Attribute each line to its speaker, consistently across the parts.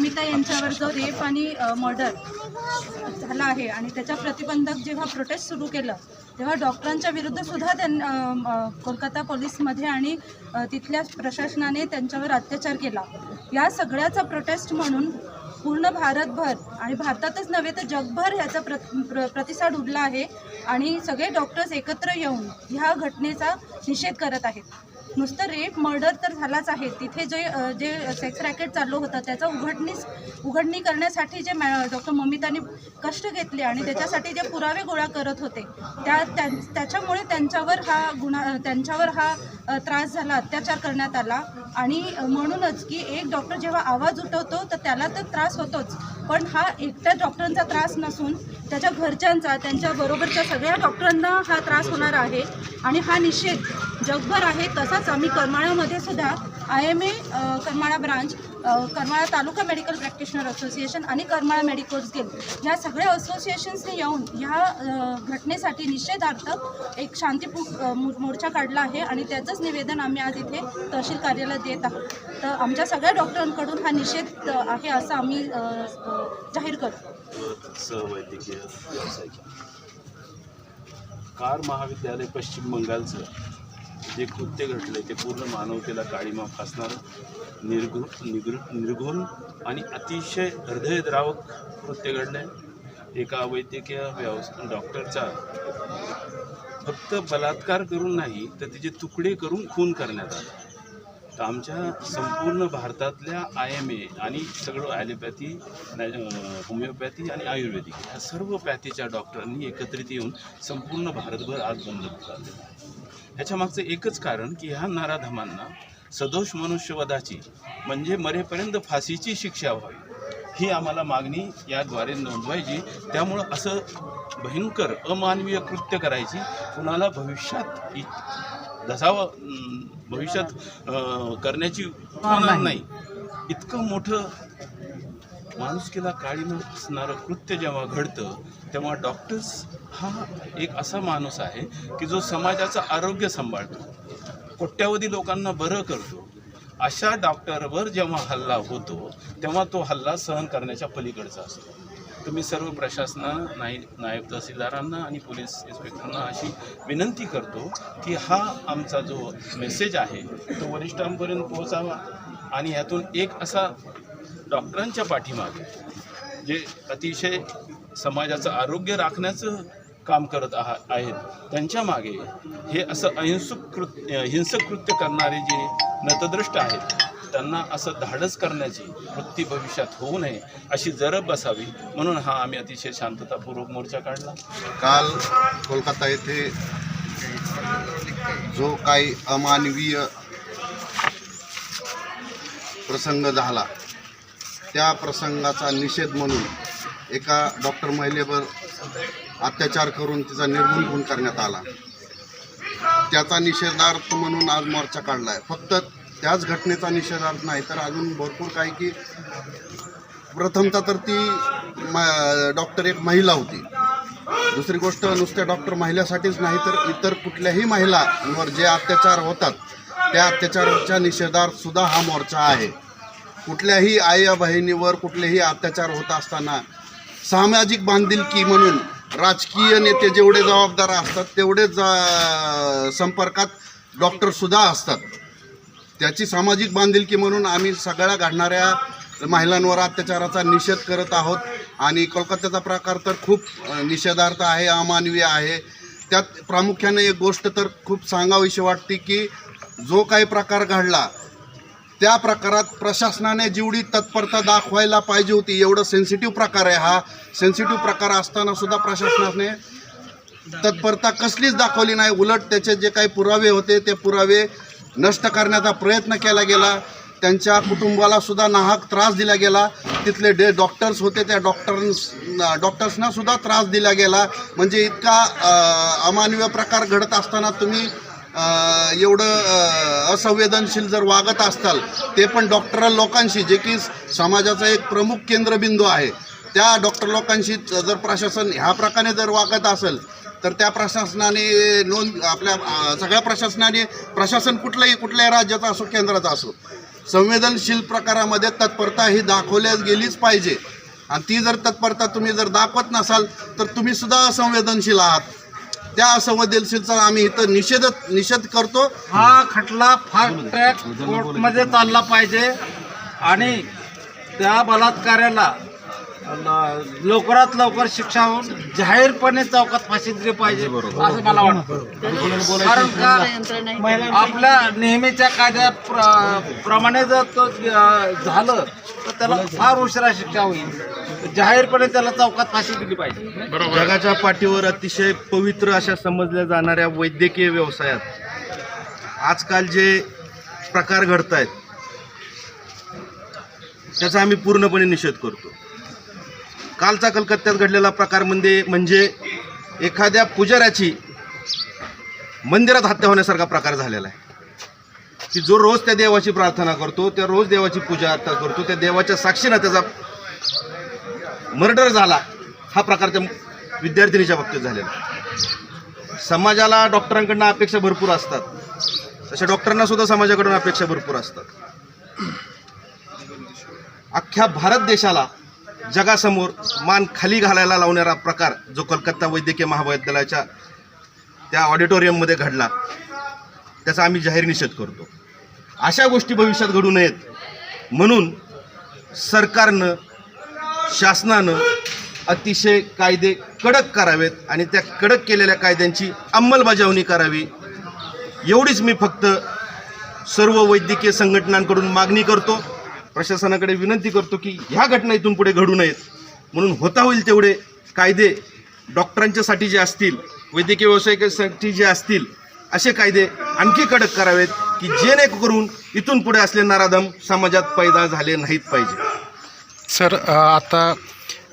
Speaker 1: ममिता यांच्यावर जो रेप आणि मर्डर झाला आहे आणि त्याच्या प्रतिबंधक जेव्हा प्रोटेस्ट सुरू केलं तेव्हा डॉक्टरांच्या विरुद्ध सुद्धा त्यांना कोलकाता पोलीसमध्ये आणि तिथल्या प्रशासनाने त्यांच्यावर अत्याचार केला. या सगळ्याचा प्रोटेस्ट म्हणून पूर्ण भारतभर आणि भारतातच नव्हे तर जगभर ह्याचा प्र, प्र प्रतिसाद उडला आहे आणि सगळे डॉक्टर्स एकत्र येऊन ह्या घटनेचा निषेध करत आहेत. नुसतं रेप मर्डर तर झालाच आहे. तिथे जे जे सेक्स रॅकेट चालू होतं त्याचा उघडणीस उघडणी करण्यासाठी जे मॅ डॉक्टर ममिताने कष्ट घेतले आणि त्याच्यासाठी जे पुरावे गोळा करत होते त्या त्यां- त्याच्यामुळे त्यांच्यावर हा गुन्हा त्यांच्यावर हा त्रास झाला अत्याचार करण्यात आला. आणि म्हणूनच की एक डॉक्टर जेव्हा आवाज उठवतो तर त्याला तर त्रास होतोच. पण हा एकट्या डॉक्टरांचा त्रास नसून त्याच्या घरच्यांचा त्यांच्या बरोबरच्या सगळ्या डॉक्टरांना हा त्रास होणार आहे. आणि हा निषेध जगभर आहे. तसाच आम्ही करमाळामध्ये सुद्धा I M A Karmala branch Karmala taluka medical practitioner association आणि करमाळा मेडिकल्स गेम या सगळ्या असोसिएशन्सनी येऊन ह्या घटनेसाठी निषेधार्थ एक शांतीपूर मो- मोर्चा काढला आहे आणि त्याचंच निवेदन आम्ही आज इथे तहसील कार्यालयात देत आहोत. तर आमच्या सगळ्या डॉक्टरांकडून हा निषेध आहे असं आम्ही जाहीर करतो.
Speaker 2: कार महाविद्यालय पश्चिम बंगालचं. जे कृत्य घडलं ते पूर्ण मानवतेला काळीमा फासणारं निर्घु निगृ निर्घुण आणि अतिशय हृदयद्रावक कृत्य घडलं एका वैद्यकीय व्यवस डॉक्टरचा फक्त बलात्कार करून नाही तर तिचे तुकडे करून खून करण्यात आला. तर आमच्या संपूर्ण भारतातल्या आय एम ए आणि सगळं ॲलोपॅथी होमिओपॅथी आणि आयुर्वेदिक ह्या सर्व पॅथीच्या डॉक्टरांनी एकत्रित येऊन संपूर्ण भारतभर आज बंद पुकारलेला आहे ह्याच्या मागचं एकच कारण की ह्या नाराधमांना सदोष मनुष्यवधाची म्हणजे मरेपर्यंत फाशीची शिक्षा व्हावी ही आम्हाला मागणी याद्वारे नोंदवायची. त्यामुळं असं भयंकर अमानवीय कृत्य करायची. कुणाला भविष्यात इ- धसावं भविष्यात करण्याची नाही. इतकं मोठं माणुसकीला काळीनं असणारं कृत्य जेव्हा घडतं तेव्हा डॉक्टर्स हा एक असा माणूस आहे की जो समाजाचं आरोग्य सांभाळतो कोट्यावधी लोकांना बरं करतो. अशा डॉक्टरवर जेव्हा हल्ला होतो तेव्हा तो हल्ला सहन करण्याच्या पलीकडचा असतो. तुम्ही सर्व प्रशासना नाय नायब तहसीलदारांना आणि पोलीस इन्स्पेक्टरना अशी विनंती करतो की हा आमचा जो मेसेज आहे तो वरिष्ठांपर्यंत पोहोचावा. आणि ह्यातून एक असा डॉक्टरांच्या पाठीमागे जे अतिशय समाजाचं आरोग्य राखण्याचं काम करत आहा आहेत त्यांच्या मागे हे असं अहिंसक कृत्य हिंसक कृत्य करणारे जे नतद्रष्ट आहेत त्यांना असं धाडस करण्याची वृत्ती भविष्यात होऊ नये अशी जरब बसावी म्हणून हा आम्ही अतिशय शांततापूर्वक मोर्चा काढला.
Speaker 3: काल कोलकाता येथे जो काही अमानवीय प्रसंग झाला त्या प्रसंगाचा निषेध म्हणून एका डॉक्टर महिलेवर अत्याचार करून तिचा निर्मूल खून करण्यात आला. त्याचा निषेधार्थ म्हणून आज मोर्चा काढला आहे फक्त त्याच घटनेचा निषेधार्थ नाही तर अजून भरपूर काही की प्रथमता तर ती म डॉक्टर एक महिला होती. दुसरी गोष्ट नुसत्या डॉक्टर महिलेसाठीच नाही तर इतर कुठल्याही महिलांवर जे अत्याचार होतात त्या अत्याचाराच्या निषेधार्थ सुद्धा हा मोर्चा आहे. कुठल्याही आई बहिणीवर कुठलेही अत्याचार होत असताना सामाजिक बांधिलकी म्हणून राजकीय नेते जेवढे जबाबदार असतात तेवढे अं, संपर्कात डॉक्टरसुद्धा असतात. त्याची सामाजिक बांधिलकी म्हणून आम्ही सगळ्या घडणाऱ्या महिलांवर अत्याचाराचा निषेध करत आहोत. आणि कोलकात्याचा प्रकार तर खूप निषेधार्थ आहे अमानवीय आहे. त्यात प्रामुख्याने एक गोष्ट तर खूप सांगावीशी वाटते की जो काही प्रकार घडला त्या प्रकारात प्रशासनाने जेवढी तत्परता दाखवायला पाहिजे होती एवढं सेन्सिटिव्ह प्रकार आहे हा. सेन्सिटिव्ह प्रकार असताना सुद्धा प्रशासनाने तत्परता कसलीच दाखवली नाही. उलट त्याचे जे काही पुरावे होते ते पुरावे नष्ट करण्याचा प्रयत्न केला गेला. त्यांच्या कुटुंबाला सुद्धा नाहक त्रास दिला गेला. तिथले डे डॉक्टर्स होते त्या डॉक्टर्स डॉक्टर्सना सुद्धा त्रास दिला गेला. म्हणजे इतका अमानवीय प्रकार घडत असताना तुम्ही एवढं असंवेदनशील जर वागत असताल ते पण डॉक्टर लोकांशी जे की समाजाचा एक प्रमुख केंद्रबिंदू आहे. त्या डॉक्टर लोकांशी जर प्रशासन ह्या प्रकारे जर वागत असेल तर त्या प्रशासनाने नोंद आपल्या सगळ्या प्रशासनाने प्रशासन कुठलंही कुठल्याही राज्याचा असो केंद्राचं असो संवेदनशील प्रकारामध्ये तत्परता ही दाखवल्या गेलीच पाहिजे. आणि ती जर तत्परता तुम्ही जर दाखवत नसाल तर तुम्ही सुद्धा असंवेदनशील आहात. त्या संवेदनशीलचा आम्ही इथं निषेध निषेध करतो.
Speaker 4: हा खटला फास्ट ट्रॅक कोर्टमध्ये चालला पाहिजे आणि त्या बलात्काराला लवकरात लवकर शिक्षा होऊन जाहीरपणे चौकात फाशी दिली पाहिजे असं मला वाटतं. कारण का आपल्या नेहमीच्या कायद्या प्र- प्रमाणे जर तो झालं तर त्याला फार उशिरा शिक्षा होईल. जाहीरपणे त्याला चौकात फाशी दिली पाहिजे.
Speaker 5: जगाच्या पाठीवर अतिशय पवित्र अशा समजल्या जाणाऱ्या वैद्यकीय व्यवसायात आजकाल जे प्रकार घडत आहेत त्याचा आम्ही पूर्णपणे निषेध करतो. कालचा कलकत्त्यात घडलेला प्रकार म्हणजे म्हणजे एखाद्या पुजाऱ्याची मंदिरात हत्या होण्यासारखा प्रकार झालेला आहे. की जो रोज त्या देवाची प्रार्थना करतो त्या रोज देवाची पूजा अर्था करतो त्या देवाच्या साक्षीनं त्याचा मर्डर झाला हा प्रकार त्या विद्यार्थिनीच्या बाबतीत झालेला आहे. समाजाला डॉक्टरांकडनं अपेक्षा भरपूर असतात. तशा डॉक्टरांना सुद्धा समाजाकडून अपेक्षा भरपूर असतात. अख्ख्या भारत देशाला जगासमोर मान खाली घालायला लावणारा प्रकार जो कलकत्ता वैद्यकीय महाविद्यालयाच्या त्या ऑडिटोरियममध्ये घडला त्याचा आम्ही जाहीर निषेध करतो. अशा गोष्टी भविष्यात घडू नयेत. म्हणून सरकारनं शासनानं अतिशय कायदे कडक करावेत आणि त्या कडक केलेल्या कायद्यांची अंमलबजावणी करावी. एवढीच मी फक्त सर्व वैद्यकीय संघटनांकडून मागणी करतो. प्रशासनाकडे विनंती करतो की ह्या घटना इथून पुढे घडू नयेत. म्हणून होता होईल तेवढे कायदे डॉक्टरांच्यासाठी जे असतील वैद्यकीय व्यावसायिकांसाठी जे असतील असे कायदे आणखी कडक करावेत की जेणेकरून इथून पुढे असले नराधम समाजात पैदा झाले नाहीत पाहिजे.
Speaker 6: सर आता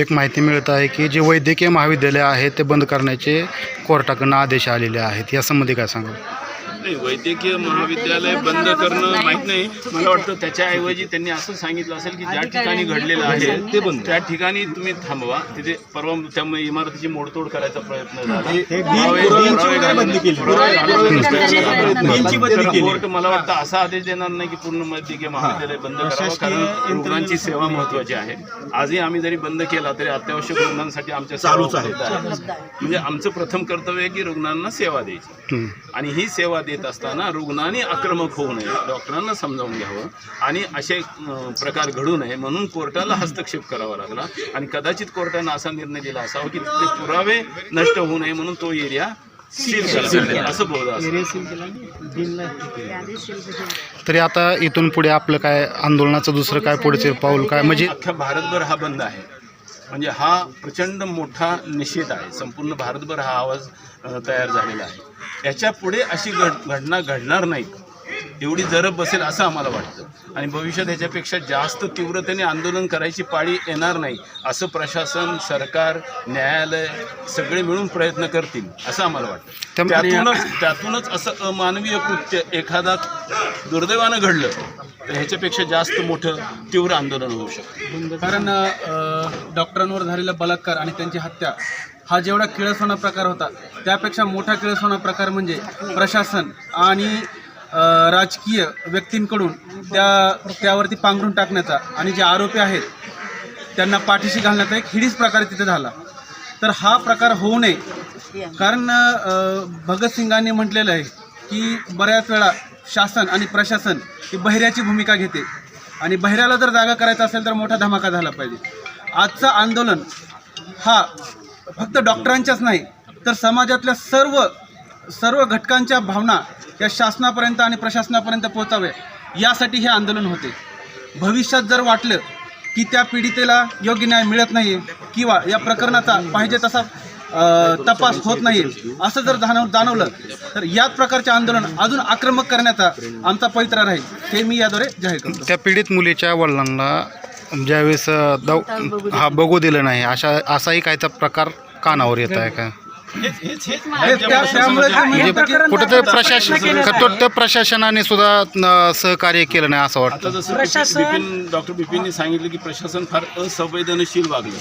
Speaker 6: एक माहिती मिळत आहे की जे वैद्यकीय महाविद्यालय आहे ते बंद करण्याचे कोर्टाकडनं आदेश आलेले आहेत. यासंबंधी काय सांगा
Speaker 2: नाही वैद्यकीय महाविद्यालय बंद करणं माहीत नाही. मला वाटतं त्याच्याऐवजी त्यांनी असं सांगितलं असेल की ज्या ठिकाणी घडलेलं आहे ते बंद त्या ठिकाणी तुम्ही थांबवा. तिथे परवा त्यामुळे इमारतीची मोडतोड करायचा प्रयत्न झाला. कोर्ट मला वाटतं असा आदेश देणार नाही की पूर्ण वैद्यकीय महाविद्यालय बंद करावं कारण रुग्णांची सेवा महत्वाची आहे. आजही आम्ही जरी बंद केला तरी अत्यावश्यक रुग्णांसाठी आमच्या
Speaker 5: चालूच आहे.
Speaker 2: म्हणजे आमचं प्रथम कर्तव्य आहे की रुग्णांना सेवा द्यायची. आणि ही सेवा देत असताना रुग्णांनी आक्रमक होऊ नये. डॉक्टरांना समजावून घ्यावं आणि असे प्रकार घडू नये म्हणून कोर्टाला हस्तक्षेप करावा लागला. आणि कदाचित कोर्टानं असा निर्णय दिला असावा की ते पुरावे नष्ट होऊ नये म्हणून तो एरिया सील करावा असं बोललं असं
Speaker 6: तरी आता इथून पुढे आपलं काय आंदोलनाचं दुसरं काय पुढचे पाऊल काय? म्हणजे
Speaker 2: अख्ख्या भारतभर हा बंद आहे. म्हणजे हा प्रचंड मोठा निषेध आहे. संपूर्ण भारतभर हा आवाज तयार झालेला आहे. याच्यापुढे अशी घड घटना घडणार नाही एवढी जरब बसेल असं आम्हाला वाटतं. आणि भविष्यात याच्यापेक्षा जास्त तीव्रतेने आंदोलन करायची पाळी येणार नाही असं प्रशासन सरकार न्यायालय सगळे मिळून प्रयत्न करतील असं आम्हाला वाटतं. त्यातूनच त्यातूनच असं अमानवीय कृत्य एखादा दुर्दैवानं घडलं तर ह्याच्यापेक्षा जास्त मोठं तीव्र आंदोलन होऊ शकतं.
Speaker 7: कारण डॉक्टरांवर झालेला बलात्कार आणि त्यांची हत्या हा जेवढा किळसवाना प्रकार होता त्यापेक्षा मोठा किळसवाना प्रकार म्हणजे प्रशासन आणि राजकीय व्यक्तींकडून त्या त्यावरती पांघरून टाकण्याचा आणि जे आरोपी आहेत त्यांना पाठीशी घालण्याचा एक हिडीच प्रकार तिथे झाला. तर हा प्रकार होऊ नये. कारण भगतसिंगांनी म्हटलेलं आहे की बऱ्याच वेळा शासन आणि प्रशासन ही बहिऱ्याची भूमिका घेते. आणि बहिऱ्याला जर जागा करायचा असेल तर मोठा धमाका झाला पाहिजे. आजचं आंदोलन हा फक्त डॉक्टरांच्याच नाही तर समाजातल्या सर्व सर्व घटकांच्या भावना या शासनापर्यंत आणि प्रशासनापर्यंत पोहोचावे यासाठी हे आंदोलन होते. भविष्यात जर वाटलं की त्या पीडितेला योग्य न्याय मिळत नाही किंवा या प्रकरणाचा पाहिजे तसा तपास होत नाही. असं जर जाणव जाणवलं तर याच प्रकारचे आंदोलन अजून आक्रमक करण्याचा आमचा पवित्रा राहील हे मी याद्वारे जाहीर करतो.
Speaker 6: त्या पीडित मुलीच्या वडिलांना ज्यावेळेस दव हा बघू दिलं नाही अशा असाही कायचा प्रकार कानावर येत आहे का? म्हणजे कुठेतरी प्रशासन खतोट प्रशासनाने सुद्धा सहकार्य केलं नाही असं वाटतं.
Speaker 2: डॉक्टर बिपिनने सांगितलं की प्रशासन फार असंवेदनशील वागलं.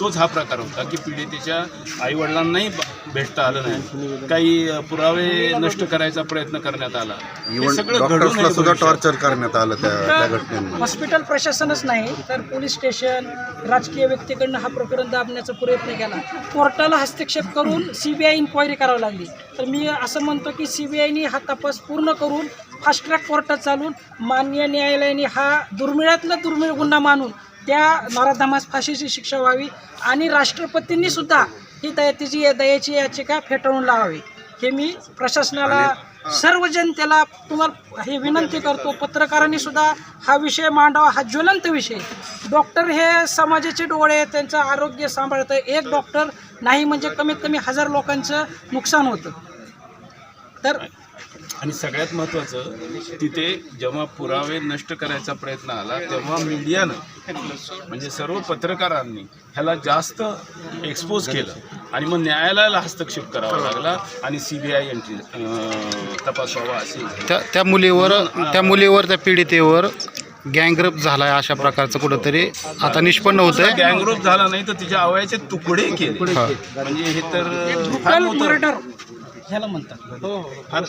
Speaker 2: तोच हा प्रकार होता की पीडितेच्या आईवडिलांनाही भेटता आलं नाही. काही पुरावे नष्ट करायचा प्रयत्न करण्यात आला. हे सगळं
Speaker 3: सुद्धा. टॉर्चर करण्यात आलं त्या त्या घटनेमध्ये
Speaker 8: हॉस्पिटल प्रशासनच नाही तर पोलीस स्टेशन राजकीय व्यक्तीकडनं हा प्रकरण दाबण्याचा प्रयत्न केला. कोर्टाला हस्तक्षेप करून सी बी आय इन्क्वायरी करावी लागली. तर मी असं म्हणतो की सी बी आयनी हा तपास पूर्ण करून फास्ट ट्रॅक कोर्टात चालून मान्य न्यायालयाने हा दुर्मिळातला दुर्मिळ गुन्हा मानून त्या नराधमास फाशीची शिक्षा व्हावी आणि राष्ट्रपतींनी सुद्धा ही दया तिची दयाची याचिका फेटाळून लावावी. हे मी प्रशासनाला सर्व जनतेला तुम्हाला हे विनंती करतो. पत्रकारांनी सुद्धा हा विषय मांडावा. हा ज्वलंत विषय. डॉक्टर हे समाजाचे डोळे त्यांचं आरोग्य सांभाळतं. एक डॉक्टर नाही म्हणजे कमीत कमी हजार लोकांचं नुकसान होतं. तर
Speaker 2: आणि सगळ्यात महत्त्वाचं तिथे जेव्हा पुरावे नष्ट करायचा प्रयत्न आला तेव्हा मीडियानं म्हणजे सर्व पत्रकारांनी ह्याला जास्त एक्सपोज केलं. आणि मग न्यायालयाला हस्तक्षेप करावा लागला आणि सी बी आय एंट्री तपास व्हावा असे.
Speaker 6: त्या त्या मुलीवर त्या मुलीवर त्या पीडितेवर गँगरेप झाला आहे अशा प्रकारचं कुठंतरी आता निष्पन्न होत आहे
Speaker 2: गँगरोप झाला नाही तर तिच्या अवयाचे तुकडे केले. म्हणजे हे तर
Speaker 8: ह्याला म्हणतात.
Speaker 2: फार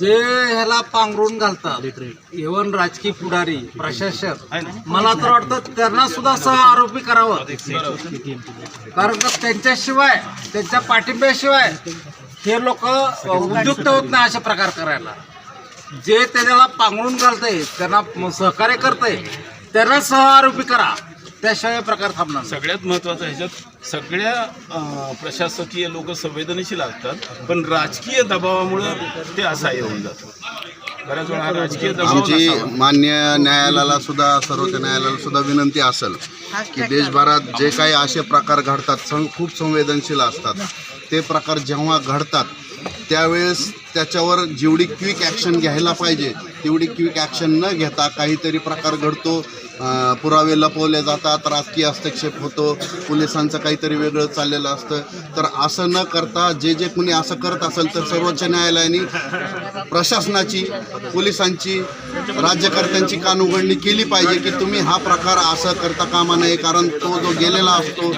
Speaker 4: जे ह्याला पांघरून घालतात इव्हन राजकीय पुढारी प्रशासक
Speaker 2: आहे?
Speaker 4: मला तर वाटतं त्यांना सुद्धा सह आरोपी करावं. कारण का त्यांच्याशिवाय त्यांच्या पाठिंब्याशिवाय हे लोक उद्युक्त होत नाही अशा प्रकार करायला. जे त्याला पांघरून घालतंय त्यांना सहकार्य करतंय त्यांना सह आरोपी करा. त्याशिवाय हे प्रकार थांबणार.
Speaker 2: सगळ्यात महत्त्वाचं ह्याच्यात सगळ्या प्रशासकीय लोक संवेदनशील असतात पण राजकीय दबावामुळं ते असहाय्य होऊन जातं. बऱ्याच वेळा हा राजकीय दबाव
Speaker 3: आमची. मान्य न्यायालयाला सुद्धा सर्वोच्च न्यायालयाला सुद्धा विनंती असेल की देशभरात जे काही असे प्रकार घडतात सं खूप संवेदनशील असतात. ते प्रकार जेव्हा घडतात त्यावेळेस त्याच्यावर जेवढी क्विक ॲक्शन घ्यायला पाहिजे तेवढी क्विक ॲक्शन न घेता काहीतरी प्रकार घडतो पुरावे लपवले जातात राजकीय हस्तक्षेप होतो पोलिसांचं काहीतरी वेगळं चाललेलं असतं. तर असं न करता जे जे कुणी असं करत असेल तर सर्वोच्च न्यायालयाने प्रशासनाची पोलिसांची राज्यकर्त्यांची कानउघडणी केली पाहिजे की तुम्ही हा प्रकार असं करता कामा नये कारण तो जो गेलेला असतो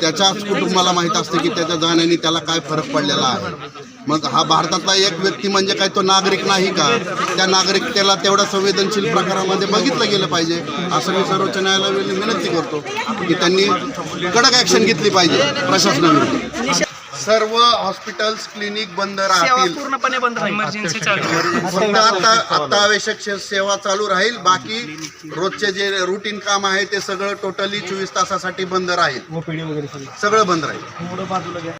Speaker 3: त्याच्याच कुटुंबाला माहीत असते की त्याच्या जाण्याने त्याला काय फरक पडलेला आहे. मग हा भारतातला एक व्यक्ती म्हणजे काय तो नागरिक नाही का? त्या नागरिकतेला तेवढ्या संवेदनशील प्रकारामध्ये बघितलं गेलं पाहिजे असं मी सर्वोच्च न्यायालयाला विनंती करतो की त्यांनी कडक ॲक्शन घेतली पाहिजे प्रशासनाविरुद्ध. सर्व हॉस्पिटल्स क्लिनिक बंद राहतील.
Speaker 8: पूर्णपणे बंद इमर्जन्सी
Speaker 3: फक्त आता आता आवश्यक सेवा चालू राहील बाकी रोजचे जे रुटीन काम आहे ते सगळं टोटली चोवीस तासासाठी बंद राहील. सगळं. बंद राहील.